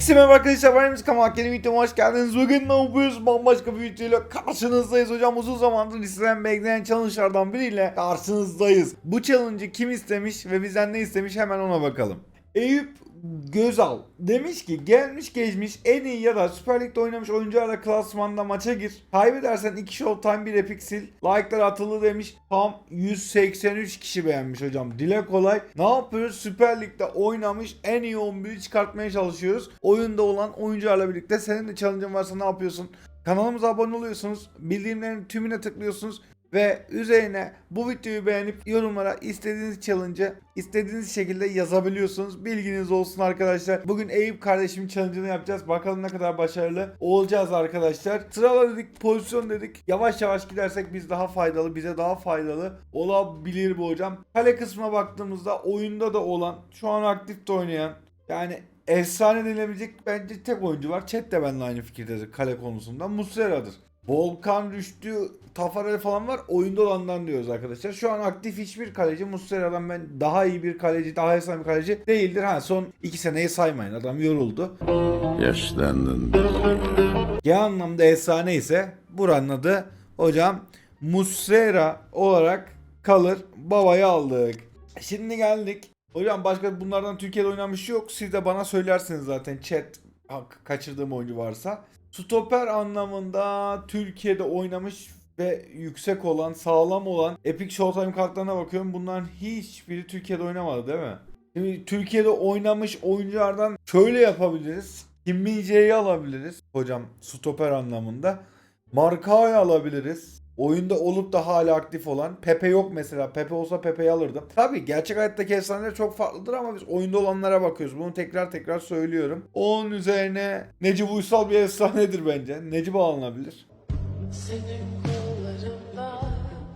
Herkese merhaba arkadaşlar ben Emre Kamal yeni videoma hoş geldiniz. Bugün ne yapıyoruz? Bambaşka bir videoyla karşınızdayız hocam. Uzun zamandır istenen bekleyen challenge'lardan biriyle karşınızdayız. Bu challenge'ı kim istemiş ve bizden ne istemiş hemen ona bakalım. Eyüp Gözal demiş ki gelmiş geçmiş en iyi ya da Süper Lig'de oynamış oyuncularla klasmanda maça gir. Kaybedersen 2 showtime bir epic sil. Like'lar atılı demiş. Tam 183 kişi beğenmiş hocam. Dile kolay. Ne yapıyoruz? Süper Lig'de oynamış en iyi 11'i çıkartmaya çalışıyoruz. Oyunda olan oyuncularla birlikte senin de challenge'ın varsa ne yapıyorsun? Kanalımıza abone oluyorsunuz. Bildirimlerin tümüne tıklıyorsunuz. Ve üzerine bu videoyu beğenip yorumlara istediğiniz challenge'ı istediğiniz şekilde yazabiliyorsunuz. Bilginiz olsun arkadaşlar. Bugün Eyüp kardeşimin challenge'ını yapacağız. Bakalım ne kadar başarılı olacağız arkadaşlar. Sırala dedik, pozisyon dedik. Yavaş yavaş gidersek biz daha faydalı, bize daha faydalı olabilir bu hocam. Kale kısmına baktığımızda oyunda da olan, şu an aktifte oynayan yani efsane denilebilecek bence tek oyuncu var. Chat de benimle aynı fikirdedir kale konusunda. Muslera'dır. Volkan Rüştü, Tafarel falan var. Oyunda olandan diyoruz arkadaşlar. Şu an aktif hiçbir kaleci Muslera'dan ben daha iyi bir kaleci, daha efsane bir kaleci değildir. Ha son iki seneyi saymayın. Adam yoruldu. Yaşlandın. Genel anlamda efsane ise buranın adı hocam Muslera olarak kalır. Babayı aldık. Şimdi geldik. Hocam başka bunlardan Türkiye'de oynamış yok. Siz de bana söylersiniz zaten chat ha- kaçırdığım oyuncu varsa. Stoper anlamında Türkiye'de oynamış ve yüksek olan, sağlam olan Epic Showtime kartlarına bakıyorum. Bunların hiçbiri Türkiye'de oynamadı değil mi? Şimdi Türkiye'de oynamış oyunculardan şöyle yapabiliriz. Kim Min-jae'yi alabiliriz hocam stoper anlamında. Markao'yu alabiliriz. Oyunda olup da hala aktif olan. Pepe yok mesela. Pepe olsa Pepe'yi alırdım. Tabi gerçek hayattaki efsaneler çok farklıdır ama biz oyunda olanlara bakıyoruz. Bunu tekrar tekrar söylüyorum. Onun üzerine Necip Uysal bir efsanedir bence. Necip alınabilir. Senin kollarında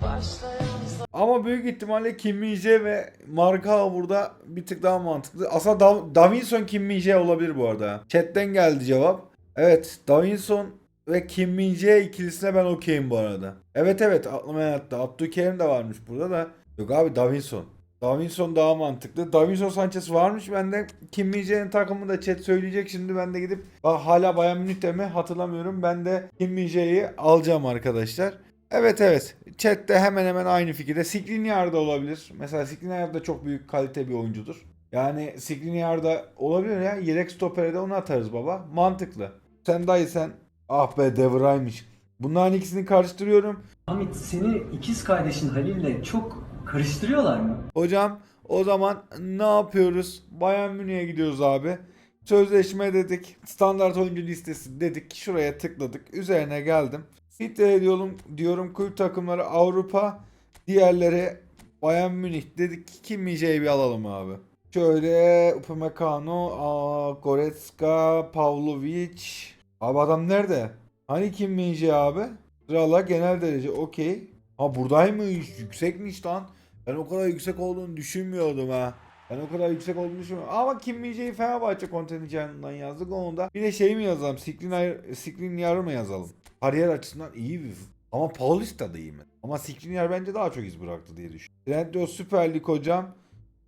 başlayan Ama büyük ihtimalle Kim Min-jae ve Marka burada bir tık daha mantıklı. Aslında Da- Davinson Kim Min-jae olabilir bu arada. Chat'ten geldi cevap. Evet Davinson ve Kim Min-jae ikilisine ben okeyim bu arada. Evet evet aklıma yattı. Abdülkerim de varmış burada da. Yok abi Davinson. Davinson daha mantıklı. Davinson Sanchez varmış bende. Kim Min-jae'nin takımı da chat söyleyecek. Şimdi ben de gidip hala Bayern Münih'te mi hatırlamıyorum. Ben de Kim Min-jae'yi alacağım arkadaşlar. Evet evet. Chat'te hemen hemen aynı fikirde. Skriniar da olabilir. Mesela Skriniar da çok büyük kalite bir oyuncudur. Yani Skriniar da olabilir ya. Yedek stopere de onu atarız baba. Mantıklı. Sen dayı sen. Ah be Devray'mış. Bunların ikisini karıştırıyorum. Hamit seni ikiz kardeşin Halil'le çok karıştırıyorlar mı? Hocam o zaman ne yapıyoruz? Bayern Münih'e gidiyoruz abi. Sözleşme dedik. Standart oyuncu listesi dedik. Şuraya tıkladık. Üzerine geldim. Filtre diyorum, diyorum kulüp takımları Avrupa. Diğerleri Bayern Münih dedik. Kim bir alalım abi. Şöyle Upamecano, Goretzka, Pavlovic. Abi adam nerede? Hani Kim Min-jae abi? Sırala genel derece okey. Ha buradaymış. Yüksekmiş lan. Ben o kadar yüksek olduğunu düşünmüyordum ha. Ben o kadar yüksek olduğunu düşünmüyorum. Ama Kim Min-jae'yi Fenerbahçe kontenjanından yazdık onu da. Bir de şey mi yazalım? Skriniar, Skriniar'ı mı yazalım? Kariyer açısından iyi bir... Ama Paulista da iyi mi? Ama Skriniar bence daha çok iz bıraktı diye düşünüyorum. Trendyol Süper Lig hocam.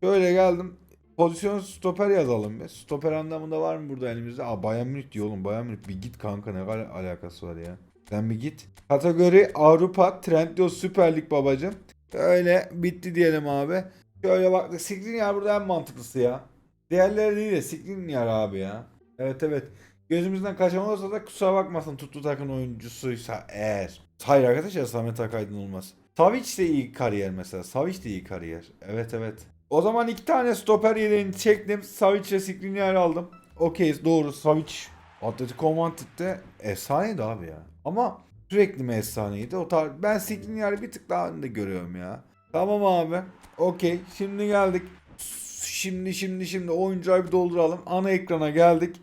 Şöyle geldim. Pozisyon stoper yazalım be. Stoper anlamında var mı burada elimizde? Aa Bayern Münih diyor oğlum. Bayern Münih bir git kanka ne kadar alakası var ya. Sen bir git. Kategori Avrupa Trendyol Süper Lig babacım. Öyle bitti diyelim abi. Şöyle bak Skriniar burada en mantıklısı ya. Diğerleri değil de Skriniar abi ya. Evet evet. Gözümüzden kaçan da kusura bakmasın tuttu takım oyuncusuysa eğer. Hayır arkadaşlar Samet Akaydın olmaz. Savic de iyi kariyer mesela. Savic de iyi kariyer. Evet evet. O zaman iki tane stoper yedeğini çektim. Savic ve Skriniar aldım. Okey doğru Savic. Atletico Madrid'de efsaneydi abi ya. Ama sürekli mi efsaneydi? O tar ben Skriniar'ı bir tık daha önde görüyorum ya. Tamam abi. Okey. Şimdi geldik. Şimdi şimdi şimdi oyuncuları bir dolduralım. Ana ekrana geldik.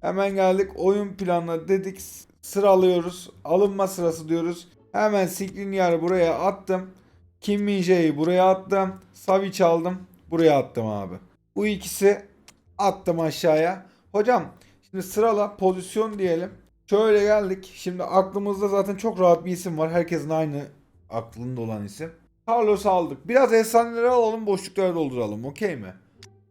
Hemen geldik. Oyun planına dedik. Sıralıyoruz. Alınma sırası diyoruz. Hemen Skriniar'ı buraya attım. Kim Min-jae'yi buraya attım. Savic aldım. Buraya attım abi. Bu ikisi attım aşağıya. Hocam şimdi sırala pozisyon diyelim. Şöyle geldik. Şimdi aklımızda zaten çok rahat bir isim var. Herkesin aynı aklında olan isim. Carlos'u aldık. Biraz efsaneleri alalım boşlukları dolduralım. Okey mi?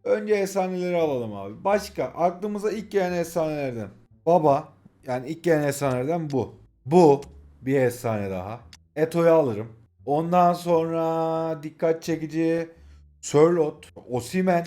Önce efsaneleri alalım abi. Başka aklımıza ilk gelen efsanelerden. Baba yani ilk gelen efsanelerden bu. Bu bir efsane daha. Eto'yu alırım. Ondan sonra dikkat çekici Sörlot, Osimen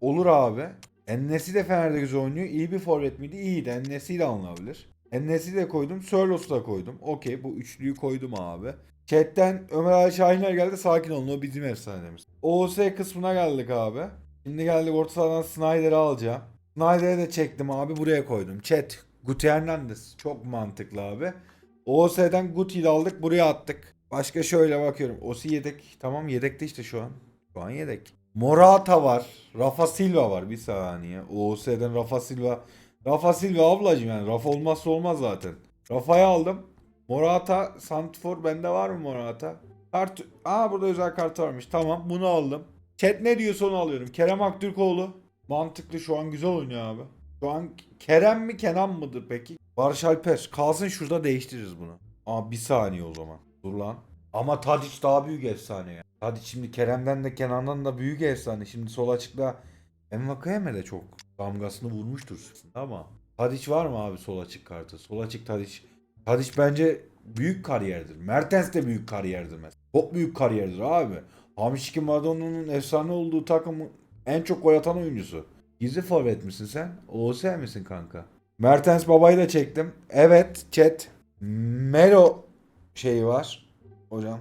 olur abi. Ennesi de Fener'de güzel oynuyor. İyi bir forvet miydi? İyiydi. Ennesi de alınabilir. Ennesi de koydum. Sörlot'u da koydum. Okey bu üçlüyü koydum abi. Chat'ten Ömer Ali Şahinler geldi. Sakin olun o bizim efsanemiz. OOS kısmına geldik abi. Şimdi geldik orta sahadan Snyder'ı alacağım. Snyder'ı da çektim abi buraya koydum. Chat. Guti Hernandez. Çok mantıklı abi. OOS'den Guti'yi aldık buraya attık. Başka şöyle bakıyorum. Osi yedek. Tamam yedekte işte şu an. Şu an yedek. Morata var. Rafa Silva var. Bir saniye. OOS'den Rafa Silva. Rafa Silva ablacım yani. Rafa olmazsa olmaz zaten. Rafa'yı aldım. Morata, Santfor bende var mı Morata? Kart Aa burada özel kart varmış. Tamam bunu aldım. Chat ne diyorsa onu alıyorum. Kerem Aktürkoğlu. Mantıklı şu an güzel oynuyor abi. Şu an Kerem mi Kenan mıdır peki? Barış Alper. Kalsın şurada değiştiririz bunu. Aa bir saniye o zaman. Dur lan. Ama Tadic daha büyük efsane ya. Tadic şimdi Kerem'den de Kenan'dan da büyük efsane. Şimdi sol açıkta Envakayeme de çok damgasını vurmuştur ama Tadic var mı abi sol açık kartı? Sol açık Tadic. Tadic bence büyük kariyerdir. Mertens de büyük kariyerdir mesela. Çok büyük kariyerdir abi. Hamişki Madonna'nın efsane olduğu takımın en çok gol atan oyuncusu. Gizli forvet misin sen? OS misin kanka? Mertens babayı da çektim. Evet chat. Melo şeyi var. Hocam.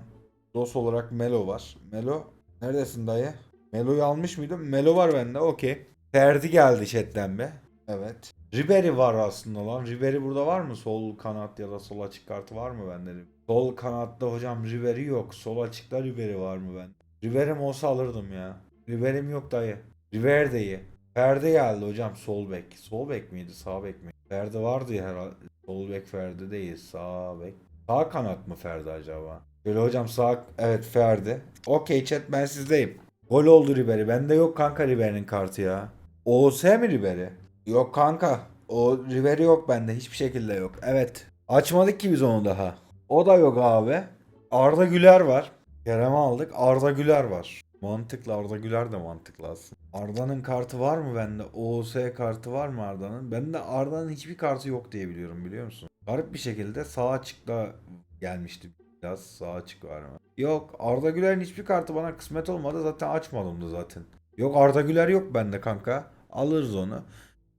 Dos olarak Melo var. Melo neredesin dayı? Melo'yu almış mıydım? Melo var bende okey. Ferdi geldi chatten be. Evet. Ribery var aslında lan. Ribery burada var mı? Sol kanat ya da sol açık kartı var mı bende? Sol kanatta hocam Ribery yok. Sol açıkta Ribery var mı ben? Ribery'm olsa alırdım ya. Ribery'm yok dayı. Ribery de iyi. Ferdi geldi hocam sol bek. Sol bek miydi sağ bek mi? Ferdi vardı ya herhalde. Sol bek Ferdi değil sağ bek. Sağ kanat mı Ferdi acaba? Böyle hocam sağ evet Ferdi. Okey chat ben sizdeyim. Gol oldu Ribery. Bende yok kanka Ribery'nin kartı ya. OS mi Ribery? Yok kanka. O Ribery yok bende. Hiçbir şekilde yok. Evet. Açmadık ki biz onu daha. O da yok abi. Arda Güler var. Kerem'i aldık. Arda Güler var. Mantıklı Arda Güler de mantıklı aslında. Arda'nın kartı var mı bende? OS kartı var mı Arda'nın? Bende Arda'nın hiçbir kartı yok diye biliyorum biliyor musun? Garip bir şekilde sağ açıkta gelmişti biraz sağ açık var mı? Yok Arda Güler'in hiçbir kartı bana kısmet olmadı zaten açmadım da zaten. Yok Arda Güler yok bende kanka. Alırız onu.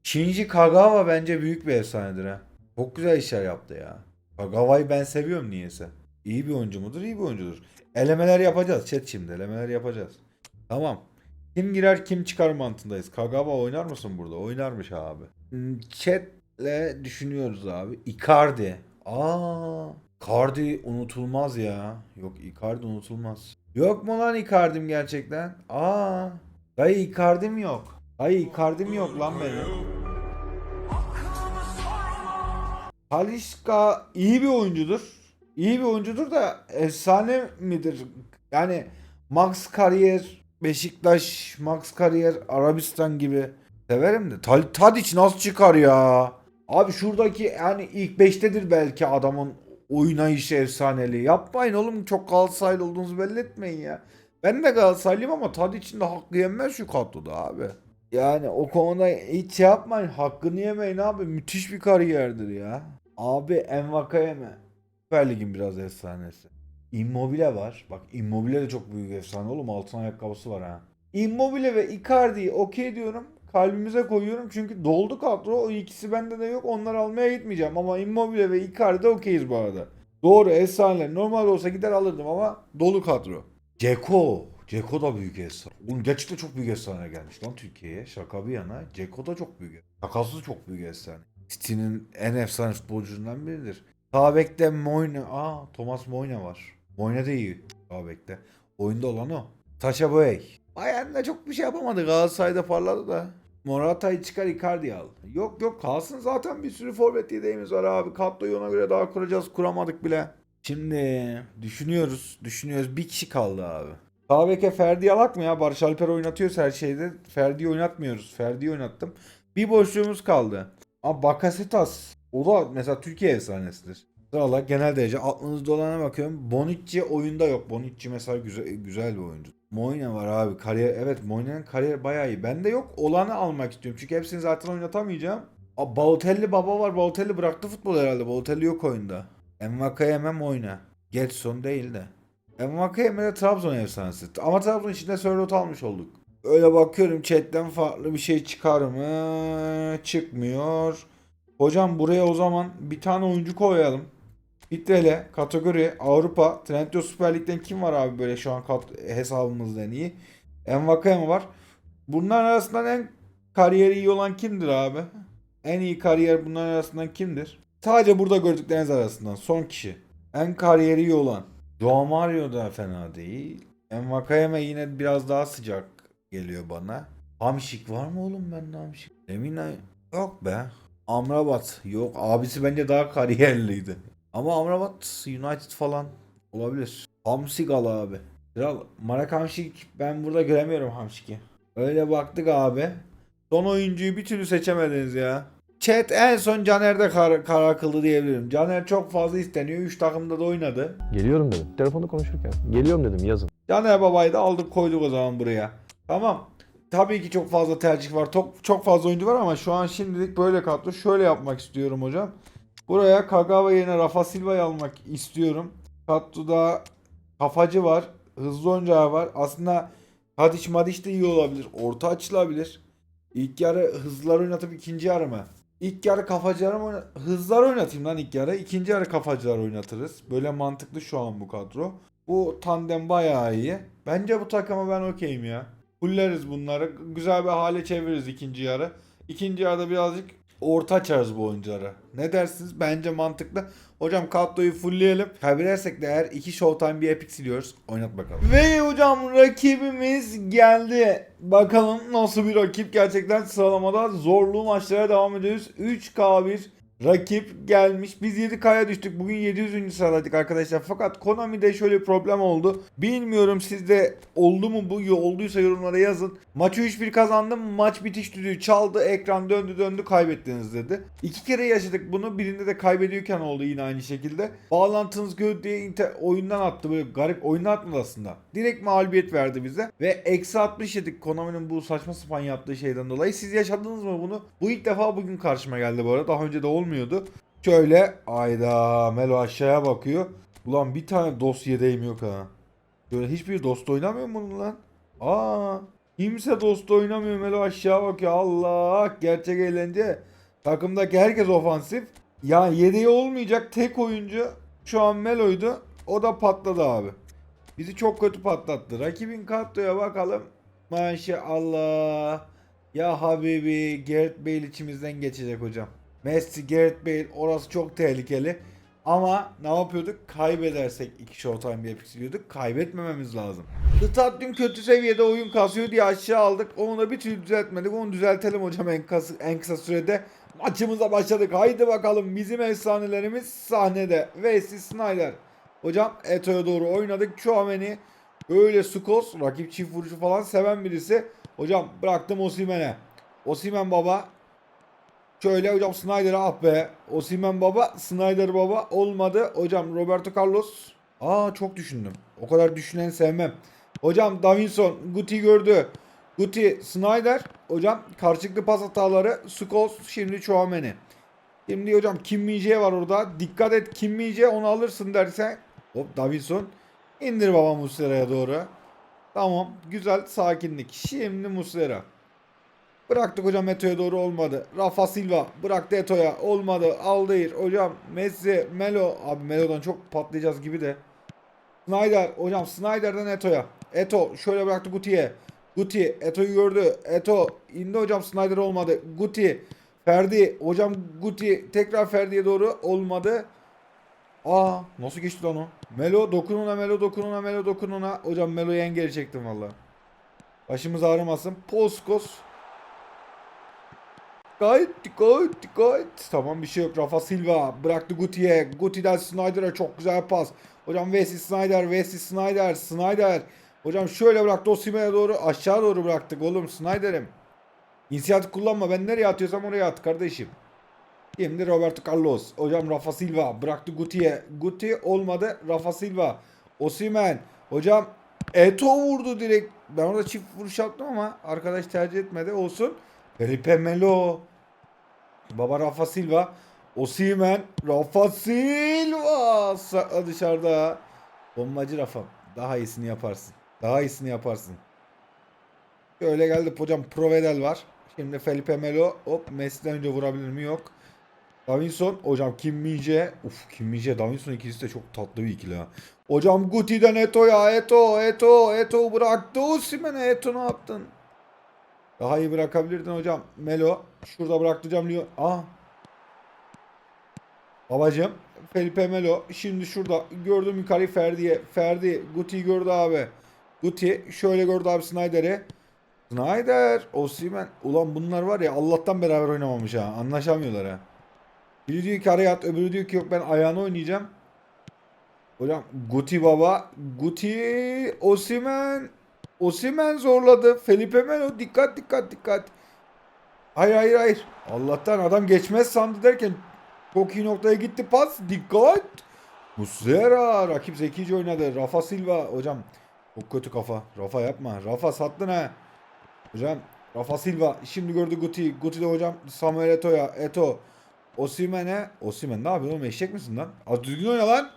Shinji Kagawa bence büyük bir efsanedir ha. Çok güzel işler yaptı ya. Kagawa'yı ben seviyorum niyeyse. İyi bir oyuncu mudur? İyi bir oyuncudur. Elemeler yapacağız chat şimdi. Elemeler yapacağız. Tamam. Kim girer kim çıkar mantığındayız. Kagawa oynar mısın burada? Oynarmış abi. Hmm, Chatle düşünüyoruz abi. Icardi. Aa, Icardi unutulmaz ya. Yok Icardi unutulmaz. Yok mu lan Icardi'm gerçekten? Aa, dayı Icardi'm yok. Dayı Icardi'm yok lan benim. Talisca iyi bir oyuncudur. İyi bir oyuncudur da efsane midir? Yani Max Kariyer, Beşiktaş, Max Kariyer, Arabistan gibi severim de. Tal Tadic nasıl çıkar ya? Abi şuradaki yani ilk 5'tedir belki adamın oynayışı efsaneli. Yapmayın oğlum çok Galatasaraylı olduğunuzu belli etmeyin ya. Ben de Galatasaraylıyım ama Tadic'in de hakkı yenmez şu kadroda abi. Yani o konuda hiç şey yapmayın. Hakkını yemeyin abi. Müthiş bir kariyerdir ya. Abi Envakayeme. Süper Lig'in biraz efsanesi. Immobile var. Bak Immobile de çok büyük efsane oğlum. Altın ayakkabısı var ha. Immobile ve Icardi'yi okey diyorum. Kalbimize koyuyorum çünkü doldu kadro. O ikisi bende de yok. Onları almaya gitmeyeceğim. Ama Immobile ve Icardi okeyiz bu arada. Doğru efsaneler. Normal olsa gider alırdım ama dolu kadro. Ceko. Ceko da büyük efsane. Oğlum gerçekten çok büyük efsane gelmiş lan Türkiye'ye. Şaka bir yana. Ceko da çok büyük. Şakası çok büyük efsane. City'nin en efsane futbolcularından biridir. Sağ bekte Moyne. Aa Thomas Moyne var. Moyne de iyi. Sağ bekte. Oyunda olan o. Sacha Boey. Bayern de çok bir şey yapamadı. Galatasaray'da parladı da. Morata'yı çıkar Icardi al. Yok yok kalsın zaten bir sürü forvet yedeğimiz var abi. Kadroyu ona göre daha kuracağız. Kuramadık bile. Şimdi düşünüyoruz. Düşünüyoruz. Bir kişi kaldı abi. Sağ beke Ferdi alak mı ya? Barış Alper oynatıyoruz her şeyde. Ferdi'yi oynatmıyoruz. Ferdi'yi oynattım. Bir boşluğumuz kaldı. Ama Bakasetas. O da mesela Türkiye efsanesidir. Sırala genel derece aklınızda olana bakıyorum. Bonucci oyunda yok. Bonucci mesela güzel, güzel bir oyuncu. Moyne var abi. Kariyer evet Moyne'nin kariyer bayağı iyi. Bende yok. Olanı almak istiyorum. Çünkü hepsini zaten oynatamayacağım. Aa, Balotelli baba var. Balotelli bıraktı futbol herhalde. Balotelli yok oyunda. Envakayeme Moyne. Getson değil de. Envakayeme de Trabzon efsanesi. Ama Trabzon içinde Sörlot almış olduk. Öyle bakıyorum chatten farklı bir şey çıkar mı? Çıkmıyor. Hocam buraya o zaman bir tane oyuncu koyalım. Bitrele, kategori, Avrupa, Trendyol Süper Lig'den kim var abi böyle şu an kat- hesabımızda en iyi? Envakaya var? Bunların arasından en kariyeri iyi olan kimdir abi? En iyi kariyer bunların arasından kimdir? Sadece burada gördükleriniz arasından son kişi. En kariyeri iyi olan. Joao Mario da fena değil. Envakayeme yine biraz daha sıcak geliyor bana. Hamşik var mı oğlum bende Hamşik? Emin yok be. Amrabat yok. Abisi bence daha kariyerliydi. Ama Amrabat United falan olabilir. Hamsigal abi. Kral Marek Hamşik ben burada göremiyorum Hamşik'i. Öyle baktık abi. Son oyuncuyu bir türlü seçemediniz ya. Chat en son Caner'de kar, karar kıldı diyebilirim. Caner çok fazla isteniyor. 3 takımda da oynadı. Geliyorum dedim. Telefonda konuşurken. Geliyorum dedim yazın. Caner Baba'yı da aldık koyduk o zaman buraya. Tamam. Tabii ki çok fazla tercih var. Çok, çok fazla oyuncu var ama şu an şimdilik böyle kadro. Şöyle yapmak istiyorum hocam. Buraya Kagawa yerine Rafa Silva'yı almak istiyorum. Kadroda kafacı var. Hızlı oyuncağı var. Aslında Tadiç Madiç de iyi olabilir. Orta açılabilir. İlk yarı hızlılar oynatıp ikinci yarı mı? İlk yarı kafacılar mı? Hızlar oynatayım lan ilk yarı. İkinci yarı kafacılar oynatırız. Böyle mantıklı şu an bu kadro. Bu tandem bayağı iyi. Bence bu takıma ben okeyim ya. Fulleriz bunları. Güzel bir hale çeviririz ikinci yarı. İkinci yarıda birazcık orta açarız bu oyunculara. Ne dersiniz? Bence mantıklı. Hocam kadroyu fullleyelim. Kaybedersek de eğer iki Showtime bir epic siliyoruz. Oynat bakalım. Ve hocam rakibimiz geldi. Bakalım nasıl bir rakip gerçekten sıralamada zorlu maçlara devam ediyoruz. 3K1 rakip gelmiş. Biz 7K'ya düştük. Bugün 700. sıradaydık arkadaşlar. Fakat Konami'de şöyle bir problem oldu. Bilmiyorum sizde oldu mu bu? Olduysa yorumlara yazın. Maçı 3-1 kazandım. Maç bitiş düdüğü çaldı. Ekran döndü döndü kaybettiniz dedi. İki kere yaşadık bunu. Birinde de kaybediyorken oldu yine aynı şekilde. Bağlantınız kötü diye oyundan attı. Böyle garip oyundan atmadı aslında. Direkt mağlubiyet verdi bize. Ve eksi 60 yedik Konami'nin bu saçma sapan yaptığı şeyden dolayı. Siz yaşadınız mı bunu? Bu ilk defa bugün karşıma geldi bu arada. Daha önce de olmuyordu. Şöyle ayda Melo aşağıya bakıyor. Ulan bir tane dost yedeğim yok ha. Böyle hiçbir dost oynamıyor mu bunun lan? Aa, kimse dost oynamıyor Melo aşağı bakıyor. Allah gerçek eğlence. Takımdaki herkes ofansif. Ya yedeği olmayacak tek oyuncu şu an Melo'ydu. O da patladı abi. Bizi çok kötü patlattı. Rakibin kadroya bakalım. Maşallah. Ya Habibi, Gareth Bale içimizden geçecek hocam. Messi, Gareth Bale orası çok tehlikeli. Ama ne yapıyorduk? Kaybedersek iki Showtime bir epic siliyorduk. Kaybetmememiz lazım. Stadyum kötü seviyede oyun kasıyor diye aşağı aldık. Onu da bir türlü düzeltmedik. Onu düzeltelim hocam en kısa, en kısa sürede. Maçımıza başladık. Haydi bakalım bizim efsanelerimiz sahnede. Wesley Snyder. Hocam Eto'ya doğru oynadık. Chouameni öyle skos, rakip çift vuruşu falan seven birisi. Hocam bıraktım Osimhen'e. Osimhen baba. Şöyle hocam Snyder'a ah be. Osimhen baba, Snyder baba olmadı. Hocam Roberto Carlos. Aa çok düşündüm. O kadar düşüneni sevmem. Hocam Davinson Guti gördü. Guti Snyder. Hocam karşılıklı pas hataları. Scholes şimdi Chouameni. Şimdi hocam Kim Min-jae var orada. Dikkat et Kim Min-jae onu alırsın derse. Hop Davinson. İndir baba Muslera'ya doğru. Tamam. Güzel sakinlik. Şimdi Muslera. Bıraktık hocam Eto'ya doğru olmadı. Rafa Silva bıraktı Eto'ya olmadı. Aldıir hocam Messi, Melo. Abi Melo'dan çok patlayacağız gibi de. Snyder hocam Snyder'dan Eto'ya. Eto şöyle bıraktı Guti'ye. Guti Eto'yu gördü. Eto indi hocam Snyder olmadı. Guti Ferdi hocam Guti tekrar Ferdi'ye doğru olmadı. Aa nasıl geçti lan o? Melo dokununa Melo dokununa Melo dokununa. Hocam Melo'yu en geri çektim valla. Başımız ağrımasın. Poskos. Dikkat dikkat dikkat. Tamam bir şey yok. Rafa Silva bıraktı Guti'ye. Guti'den Snyder'a çok güzel pas. Hocam Wesley Snyder, Wesley Snyder, Snyder. Hocam şöyle bıraktı Osimhen'e doğru aşağı doğru bıraktık oğlum Snyder'im. İnisiyatif kullanma. Ben nereye atıyorsam oraya at kardeşim. Şimdi Roberto Carlos. Hocam Rafa Silva bıraktı Guti'ye. Guti olmadı. Rafa Silva. Osimhen. Hocam Eto vurdu direkt. Ben orada çift vuruş yaptım ama arkadaş tercih etmedi. Olsun. Felipe Melo. Baba Rafa Silva. Osimen. Rafa Silva. Sakla dışarıda. Bombacı Rafa. Daha iyisini yaparsın. Daha iyisini yaparsın. Şöyle geldi hocam Provedel var. Şimdi Felipe Melo. Hop Messi'den önce vurabilir mi? Yok. Davinson. Hocam Kim Minje. Uf Kim Minje. Davinson ikilisi de çok tatlı bir ikili ha. Hocam Guti'den Eto'ya. Eto. Eto. Eto bıraktı. Osimhen'e Eto ne yaptın? Daha iyi bırakabilirdin hocam. Melo. Şurada bıraktıracağım Lyon. Ah. Babacım. Felipe Melo. Şimdi şurada. Gördüm yukarıyı Ferdi'ye. Ferdi. Guti'yi gördü abi. Guti. Şöyle gördü abi Snyder'i. Snyder. Osimhen. Ulan bunlar var ya Allah'tan beraber oynamamış ha. Anlaşamıyorlar ha. Biri diyor ki araya at. Öbürü diyor ki yok ben ayağını oynayacağım. Hocam Guti baba. Guti. Osimhen. Osimhen zorladı. Felipe Melo dikkat dikkat dikkat. Hayır hayır hayır. Allah'tan adam geçmez sandı derken çok iyi noktaya gitti pas. Dikkat. Muslera rakip zekice oynadı. Rafa Silva hocam çok kötü kafa. Rafa yapma. Rafa sattın ha. Hocam Rafa Silva şimdi gördü Guti. Guti de hocam Samuel Eto'ya. Eto. Osimhen'e. Osimhen ne yapıyorsun oğlum eşek misin lan? Az düzgün oyna lan.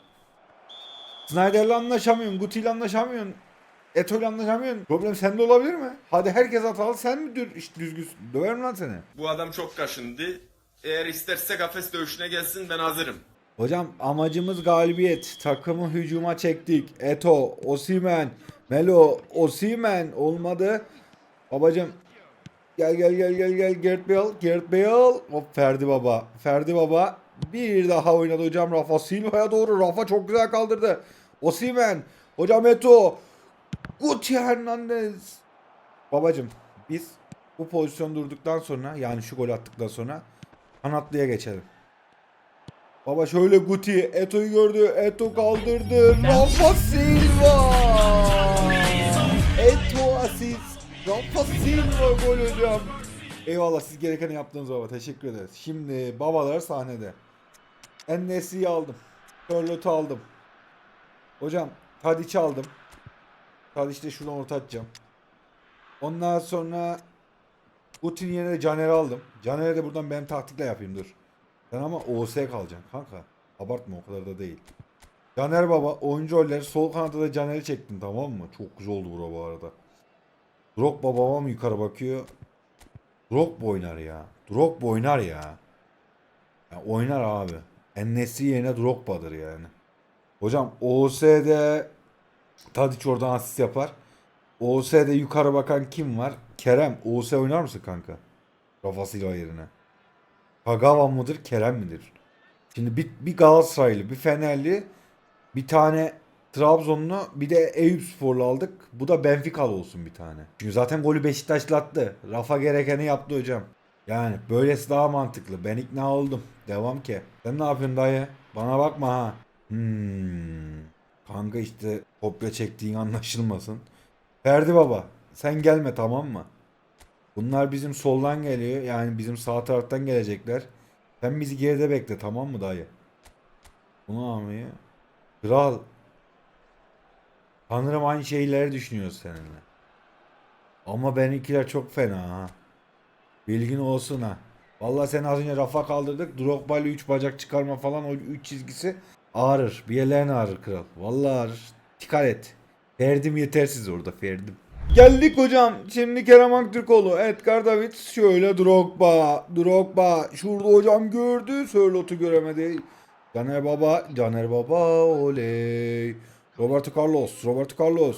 Snyder'le anlaşamıyorsun. Guti'yle anlaşamıyorsun. Eto'yla anlaşamıyorsun. Problem sende olabilir mi? Hadi herkes hatalı sen mi dür işte düzgün? Döverim lan seni. Bu adam çok kaşındı. Eğer isterse kafes dövüşüne gelsin ben hazırım. Hocam amacımız galibiyet. Takımı hücuma çektik. Eto, Osimen, Melo, Osimen olmadı. Babacım gel gel gel gel gel Gert Bale, Gert Bale. Hop Ferdi Baba. Ferdi Baba bir daha oynadı hocam Rafa Silva'ya doğru. Rafa çok güzel kaldırdı. Osimen, hocam Eto, Guti Hernandez. Babacım biz bu pozisyon durduktan sonra yani şu gol attıktan sonra kanatlıya geçelim. Baba şöyle Guti Eto'yu gördü. Eto kaldırdı. Rafa Silva. Eto asist. Rafa Silva gol hocam. Eyvallah siz gerekeni yaptınız baba. Teşekkür ederiz. Şimdi babalar sahnede. Ennesi'yi aldım. Sörlot'u aldım. Hocam Tadiç'i aldım. Tadiç'i de şuradan orta atacağım. Ondan sonra Guti'nin yerine Caner'i aldım. Caner'e de buradan ben taktikle yapayım dur. Sen ama OS kalacaksın kanka. Abartma o kadar da değil. Caner Baba oyuncu rolleri sol kanatta da Caner'i çektin tamam mı? Çok güzel oldu bura bu arada. Drogba babam yukarı bakıyor. Drogba oynar ya. Drogba oynar ya. ya oynar abi. Ennesi yerine Drogba'dır yani. Hocam OS'de Tadiç oradan asist yapar. OS'de yukarı bakan kim var? Kerem. OS oynar mısın kanka? Rafa Silva yerine. Kagawa mıdır, Kerem midir? Şimdi bir, bir Galatasaraylı, bir Fenerli, bir tane Trabzonlu, bir de Eyüp Sporlu aldık. Bu da Benfica'lı olsun bir tane. Çünkü zaten golü Beşiktaşlı attı. Rafa gerekeni yaptı hocam. Yani böylesi daha mantıklı. Ben ikna oldum. Devam ki. Sen ne yapıyorsun dayı? Bana bakma ha. Hmm. Kanka işte kopya çektiğin anlaşılmasın. Ferdi baba sen gelme tamam mı? Bunlar bizim soldan geliyor. Yani bizim sağ taraftan gelecekler. Sen bizi geride bekle tamam mı dayı? Bunu almayı. Kral. Sanırım aynı şeyleri düşünüyoruz seninle. Ama benimkiler çok fena ha. Bilgin olsun ha. Vallahi sen az önce rafa kaldırdık. Drogba ile 3 bacak çıkarma falan o 3 çizgisi ağrır. Bir yerlerin ağrır kral. Vallahi ağrır. Dikkat et. Ferdim yetersiz orada Ferdim. Geldik hocam. Şimdi Kerem Aktürkoğlu, Edgar Davids, şöyle Drogba, Drogba. Şurada hocam gördü, Sörlot'u göremedi. Caner Baba, Caner Baba, oley. Roberto Carlos, Roberto Carlos.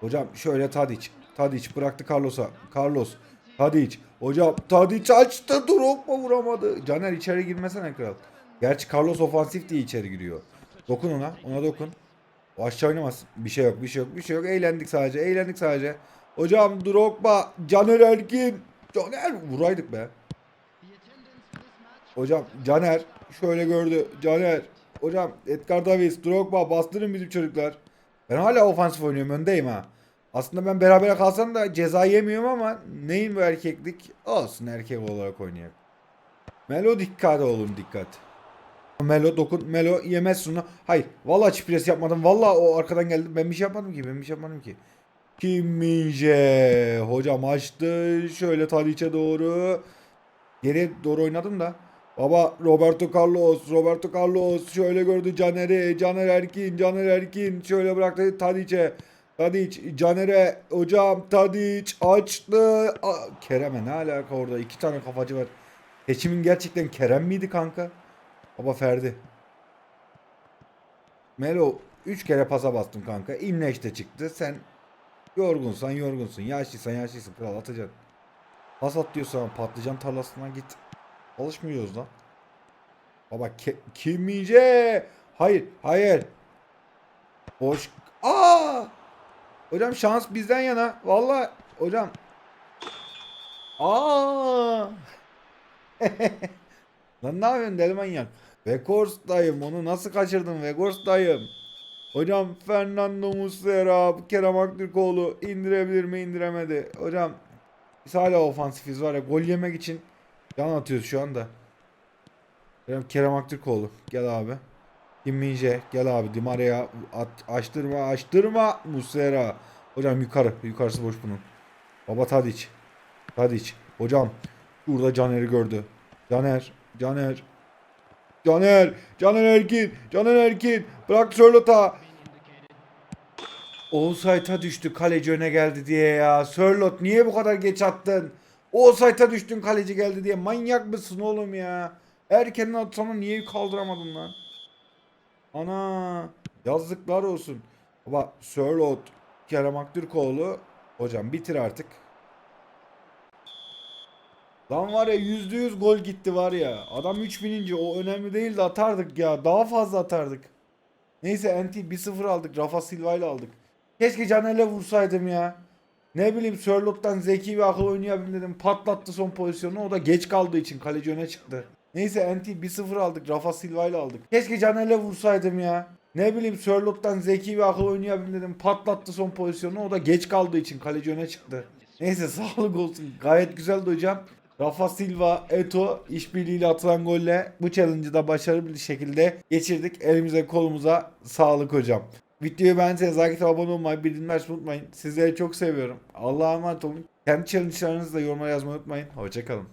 Hocam şöyle Tadic, Tadic bıraktı Carlos'a. Carlos, Tadic. Hocam Tadic açtı, Drogba vuramadı. Caner içeri girmesene kral. Gerçi Carlos ofansif diye içeri giriyor. Dokun ona, ona dokun. O aşağı oynamaz. Bir şey yok, bir şey yok, bir şey yok. Eğlendik sadece, eğlendik sadece. Hocam Drogba, Caner Erkin. Caner vuraydık be. Hocam Caner şöyle gördü. Caner. Hocam Edgar Davis, Drogba bastırın bizim çocuklar. Ben hala ofansif oynuyorum öndeyim ha. Aslında ben berabere kalsam da ceza yemiyorum ama neyin bu erkeklik? Olsun erkek olarak oynayak. Melo dikkat oğlum dikkat. Melo dokun. Melo yemez şunu. Hayır. Vallahi çift yapmadım. Vallahi o arkadan geldi. Ben bir şey yapmadım ki. Ben bir şey yapmadım ki. Kim Min-jae. Hocam açtı. Şöyle Tadiç'e doğru. Geriye doğru oynadım da. Baba Roberto Carlos, Roberto Carlos şöyle gördü Caner'i, Caner Erkin, Caner Erkin şöyle bıraktı Tadiç'e. Tadiç, Caner'e, hocam Tadiç açtı. Kerem'e ne alaka orada? iki tane kafacı var. Seçimin gerçekten Kerem miydi kanka? Baba Ferdi. Melo 3 kere pasa bastım kanka. İmleç de çıktı. Sen yorgunsan yorgunsun. Yaşlıysan yaşlısın. Kral atacaksın. Pas at diyorsan patlıcan tarlasına git. Alışmıyoruz lan. Baba ke- Kim Min-jae. Hayır, hayır. Boş. Aa! Hocam şans bizden yana. Vallahi hocam. Aa! Lan ne yapıyorsun deli manyak? Vekors dayım onu nasıl kaçırdın Vekors dayım? Hocam Fernando Muslera, Kerem Aktürkoğlu indirebilir mi indiremedi. Hocam biz hala ofansifiz var ya gol yemek için can atıyoruz şu anda. Kerem, Kerem Aktürkoğlu gel abi. Kim Min-jae gel abi Di Maria at, açtırma açtırma Muslera. Hocam yukarı yukarısı boş bunun. Baba Tadiç. Tadiç. Hocam burada Caner'i gördü. Caner. Caner. Caner. Caner Erkin. Caner Erkin. Bırak Sörlot'a. Offside'a düştü kaleci öne geldi diye ya. Sörlot niye bu kadar geç attın? Offside'a düştün kaleci geldi diye. Manyak mısın oğlum ya? Erkenin atsana niye kaldıramadın lan? Ana. Yazıklar olsun. Baba Sörlot. Kerem Aktürkoğlu. Hocam bitir artık. Lan var ya yüzde yüz gol gitti var ya. Adam 3000. o önemli değil de atardık ya. Daha fazla atardık. Neyse NT 1-0 aldık. Rafa Silva ile aldık. Keşke Caner'le vursaydım ya. Ne bileyim Sörlot'tan zeki bir akıl oynayabilirim dedim. Patlattı son pozisyonu. O da geç kaldığı için kaleci öne çıktı. Neyse NT 1-0 aldık. Rafa Silva ile aldık. Keşke Caner'le vursaydım ya. Ne bileyim Sörlot'tan zeki bir akıl oynayabilirim dedim. Patlattı son pozisyonu. O da geç kaldığı için kaleci öne çıktı. Neyse sağlık olsun. Gayet güzeldi hocam. Rafa Silva, Eto işbirliğiyle atılan golle bu challenge'ı da başarılı bir şekilde geçirdik. Elimize kolumuza sağlık hocam. Videoyu beğendiyseniz like abone olmayı, bildirimleri unutmayın. Sizleri çok seviyorum. Allah'a emanet olun. Kendi challenge'larınızı da yorumlara yazmayı unutmayın. Hoşçakalın.